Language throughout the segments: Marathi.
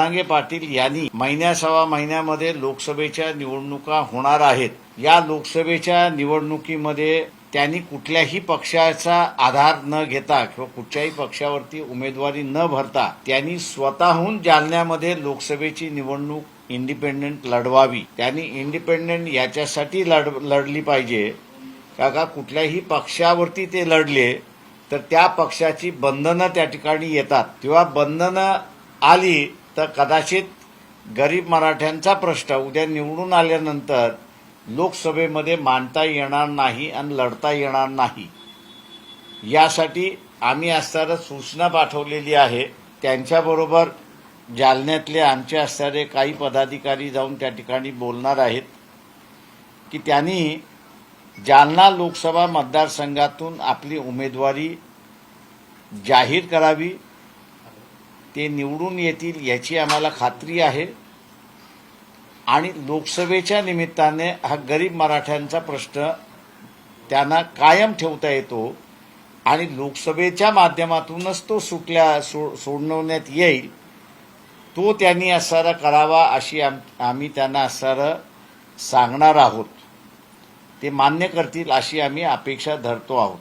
रांगे पाटील यांनी महिन्या सव्वा महिन्यामध्ये लोकसभेच्या निवडणुका होणार आहेत. या लोकसभेच्या निवडणुकीमध्ये त्यांनी कुठल्याही पक्षाचा आधार न घेता किंवा कुठच्याही पक्षावरती उमेदवारी न भरता त्यांनी स्वतःहून जालन्यामध्ये लोकसभेची निवडणूक इंडिपेंडेंट लढवावी. त्यांनी इंडिपेंडेंट याच्यासाठी लढ लढली पाहिजे. का का कुठल्याही पक्षावरती ते लढले तर त्या पक्षाची बंधनं त्या ठिकाणी येतात. तेव्हा बंधनं आली तर कदाचित गरीब मराठ्यांचा प्रश्न उद्या निवडून आल्यानंतर लोकसभेमध्ये मांडता येणार नाही आणि लढता येणार नाही. यासाठी आम्ही असताना सूचना पाठवलेली आहे. त्यांच्याबरोबर जालन्यातले आमचे असणारे काही पदाधिकारी जाऊन त्या ठिकाणी बोलणार आहेत. की त्यांनी जालना लोकसभा मतदारसंघातून आपली उमेदवारी जाहीर करावी. ते निवडून येतील याची आम्हाला खात्री आहे. आणि लोकसभेच्या निमित्ताने हा गरीब मराठ्यांचा प्रश्न त्यांना कायम ठेवता येतो आणि लोकसभेच्या माध्यमातूनच तो सुटल्या सो सोडवण्यात येईल तो त्यांनी असणारा करावा अशी आम आम्ही त्यांना असणारं सांगणार आहोत. ते मान्य करतील अशी आम्ही अपेक्षा धरतो आहोत.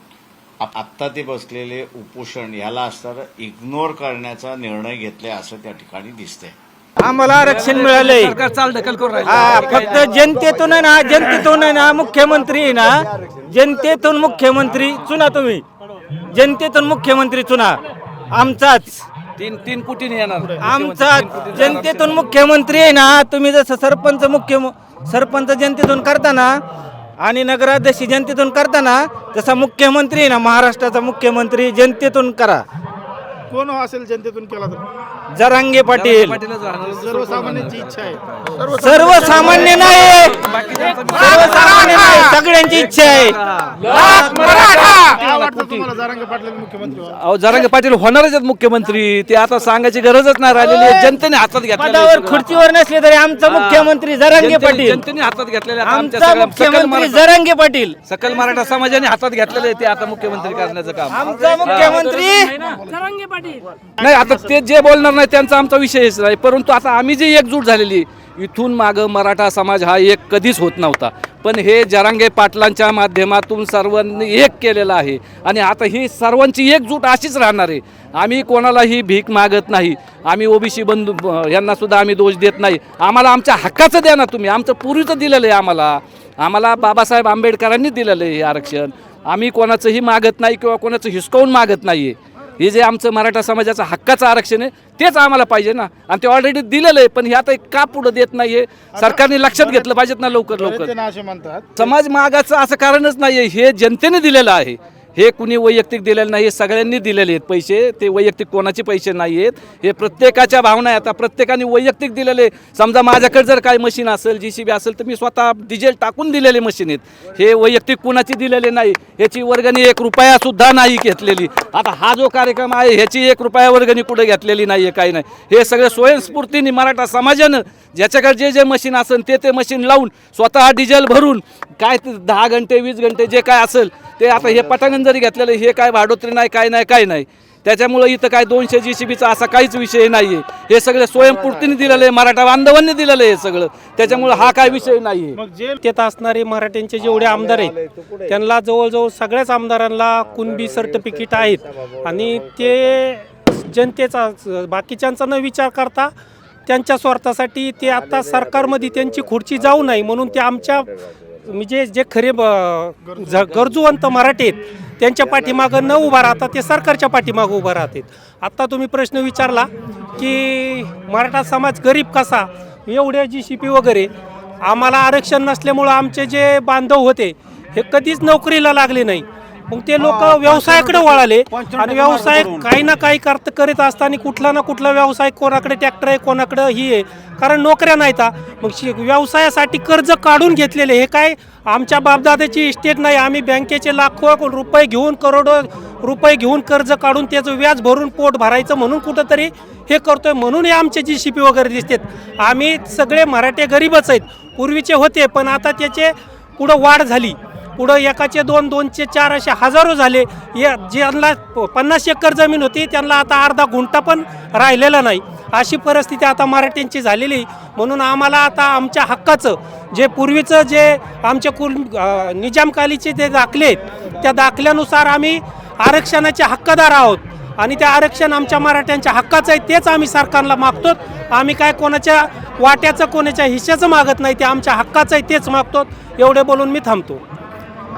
आत्ता ते बसलेले उपोषण याला असणारं इग्नोर करण्याचा निर्णय घेतलाय असं त्या ठिकाणी दिसतंय. आम्हाला आरक्षण मिळालंय. सरकार चाल ढकल करून राहिलं. हा फक्त जनतेतून आहे ना जनतेतून आहे ना मुख्यमंत्री आहे ना जनतेतून मुख्यमंत्री चुना तुम्ही. जनतेतून मुख्यमंत्री चुना. आमचाच. तीन तीन कोटीने येणार. आमचा जनतेतून मुख्यमंत्री आहे ना तुम्ही जसं सरपंच मुख्य सरपंच जनतेतून करताना आणि नगराध्यक्ष जनतेतून करताना तसा मुख्यमंत्री आहे ना महाराष्ट्राचा मुख्यमंत्री जनतेतून करा. कोण असेल जनतेतून केला तर? जरांगे पाटील. सर्वसामान्यांची इच्छा आहे. सर्वसामान्य नाही. सर्वसामान्य नाही. सगळ्यांची इच्छा आहे. काय वाटतं तुम्हाला जारांगे पाटील मुख्यमंत्री व्हावं? अहो जरांगे पाटील होणारच आहेत मुख्यमंत्री. ते आता सांगायची गरजच नाही. राहिलेली आहे जनतेने हातात घेतलेलं आहे पदावर सगळं. खुर्चीवर नसले तरी आमचा मुख्यमंत्री जरांगे जनतेने- पाटील. जनतेने हातात घेतलेले आहे. आमच्या आमचा सगळ्या- सकल मुख्यमंत्री मराठा- जरांगे पाटील. सकल मराठा समाजाने हातात घेतलेले आहे ते आता मुख्यमंत्री करण्याचं काम. आमचा मुख्यमंत्री जरांगे पाटील नाही आता ते जे बोलणार नाही त्यांचा आमचा विषयच नाही. परंतु आता आम्ही जी एकजूट झालेली इथून मागं मराठा समाज हा एक कधीच होत नव्हता. पण हे जरांगे पाटलांच्या माध्यमातून सर्वांनी एक केलेलं आहे. आणि आता ही सर्वांची एकजूट अशीच राहणार आहे. आम्ही कोणालाही भीक मागत नाही. आम्ही ओबीसी बंधू यांनासुद्धा आम्ही दोष देत नाही. आम्हाला आमच्या हक्काचं द्या ना तुम्ही. आमचं पूर्वीचं दिलेलं आहे आम्हाला. आम्हाला बाबासाहेब आंबेडकरांनी दिलेलं आहे हे आरक्षण. आम्ही कोणाचंही मागत नाही किंवा कोणाचं हिसकावून मागत नाही आहे हे जे आमचं मराठा समाजाचं हक्काचं आरक्षण आहे तेच आम्हाला पाहिजे ना. आणि ते ऑलरेडी दिलेलं आहे पण हे आता का पुढं देत नाहीये? सरकारने लक्षात घेतलं पाहिजेत ना लवकर लवकर. जण असे म्हणतात. समाज मागाचं असं कारणच नाहीये हे जनतेने दिलेलं आहे. हे कुणी वैयक्तिक दिलेलं नाही हे सगळ्यांनी दिलेले आहेत पैसे. ते वैयक्तिक कोणाचे पैसे नाही आहेत. हे प्रत्येकाच्या भावना आहे आता प्रत्येकाने वैयक्तिक दिलेले समजा माझ्याकडे जर काही मशीन असेल जी सी बी असेल तर मी स्वतः डिझेल टाकून दिलेले मशीन आहेत. हे वैयक्तिक कुणाची दिलेले नाही. ह्याची वर्गणी एक रुपयासुद्धा नाही घेतलेली. आता हा जो कार्यक्रम आहे ह्याची एक रुपया वर्गणी कुठे घेतलेली नाही आहे काही नाही. हे सगळे स्वयंस्फूर्तीने मराठा समाजानं ज्याच्याकडे जे जे मशीन असेल ते ते मशीन लावून स्वतः डिझेल भरून काय ते दहा घंटे वीस घंटे जे काय असेल ते आता हे पटांगण जरी घेतलेलं हे काय भाडोत्री नाही काय नाही काय नाही. त्याच्यामुळं इथं काय दोनशे जी सी बीचा असा काहीच विषय नाही आहे हे सगळे स्वयंपूर्तीने दिलेलं आहे मराठा बांधवांनी दिलेलं आहे हे सगळं. त्याच्यामुळं हा काय विषय नाही आहे मग जे असणारे मराठ्यांचे जेवढे आमदार आहेत त्यांना जवळजवळ सगळ्याच आमदारांना कुणबी सर्टिफिकेट आहेत. आणि ते जनतेचा बाकीच्यांचा न विचार करता त्यांच्या स्वार्थासाठी ते आता सरकारमध्ये त्यांची खुर्ची जाऊ नये म्हणून ते आमच्या म्हणजे जे खरे ब- गरजूवंत मराठी आहेत त्यांच्या पाठीमागं न उभा राहता ते सरकारच्या पाठीमागं उभा राहतात. आत्ता तुम्ही प्रश्न विचारला की मराठा समाज गरीब कसा? एवढ्या जी सी पी वगैरे आम्हाला आरक्षण नसल्यामुळं आमचे जे बांधव होते हे कधीच नोकरीला लागले नाही. मग ते लोक व्यवसायाकडे वळाले आणि व्यवसाय काही ना काही करत करीत असताना कुठला ना कुठला व्यवसाय कोणाकडे ट्रॅक्टर आहे कोणाकडे ही आहे. कारण नोकऱ्या नाहीत हा. मग शि- व्यवसायासाठी कर्ज काढून घेतलेले हे काय? आमच्या बापदादाची इस्टेट नाही. आम्ही बँकेचे लाखो रुपये घेऊन करोडो रुपये घेऊन कर्ज काढून त्याचं व्याज भरून पोट भरायचं म्हणून कुठंतरी हे करतोय. म्हणून हे आमचे जी सी पी वगैरे दिसतात. आम्ही सगळे मराठे गरीबच आहेत. पूर्वीचे होते पण आता त्याचे पुढं वाढ झाली. पुढं एकाचे दोन दोनचे चार असे हजारो झाले. या ज्यांना प- पन्नास एकर जमीन होती त्यांना आता अर्धा गुंठा पण राहिलेला नाही. अशी परिस्थिती आता मराठ्यांची झालेली आहे. म्हणून आम्हाला आता आमच्या हक्काचं जे पूर्वीचं जे आमच्या कुल निजामकालीचे जे दाखले आहेत त्या दाखल्यानुसार आम्ही आरक्षणाचे हक्कदार आहोत. आणि ते आरक्षण आमच्या मराठ्यांच्या हक्काचं आहे तेच आम्ही सरकारला मागतो आम्ही काय कोणाच्या वाट्याचं कोणाच्या हिश्श्याचं मागत नाही ते आमच्या हक्काचं आहे तेच मागतो एवढे बोलून मी थांबतो.